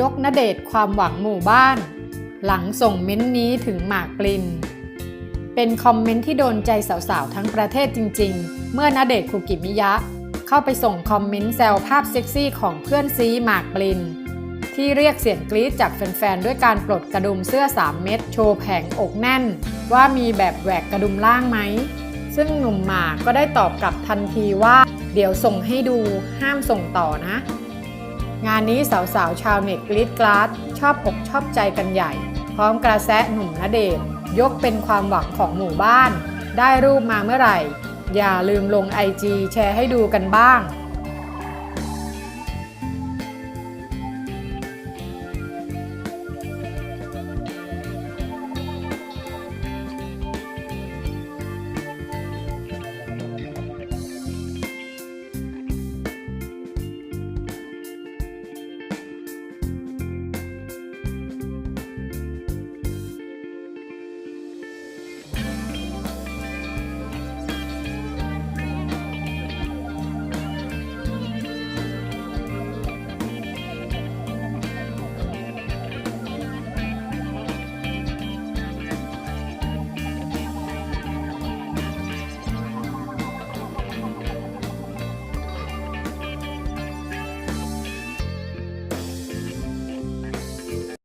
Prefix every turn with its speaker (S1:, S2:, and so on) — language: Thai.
S1: ยกณเดชความหวังหมู่บ้าน หลังส่งเม้นต์นี้ถึงหมากปริน เป็นคอมเมนต์ที่โดนใจสาวๆ ทั้งประเทศจริงๆ เมื่อณเดชคุกิมิยะ เข้าไปส่งคอมเมนต์แซวภาพเซ็กซี่ของเพื่อนซีหมากปริน ที่เรียกเสียงกรี๊ดจากแฟนๆ ด้วยการปลดกระดุมเสื้อ 3 เม็ดโชว์แผงอกแน่น ว่ามีแบบแหวกกระดุมล่างไหม ซึ่งหนุ่มหมากก็ได้ตอบกลับทันทีว่า เดี๋ยวส่งให้ดูห้ามส่งต่อนะ งานนี้สาวๆ ชาวเน็ตกรีดกราดชอบอกชอบใจกันใหญ่ พร้อมกระแสหนุ่มณเดชยกเป็นความหวังของหมู่บ้าน ได้รูปมาเมื่อไหร่ อย่าลืมลงไอจีแชร์ให้ดูกันบ้าง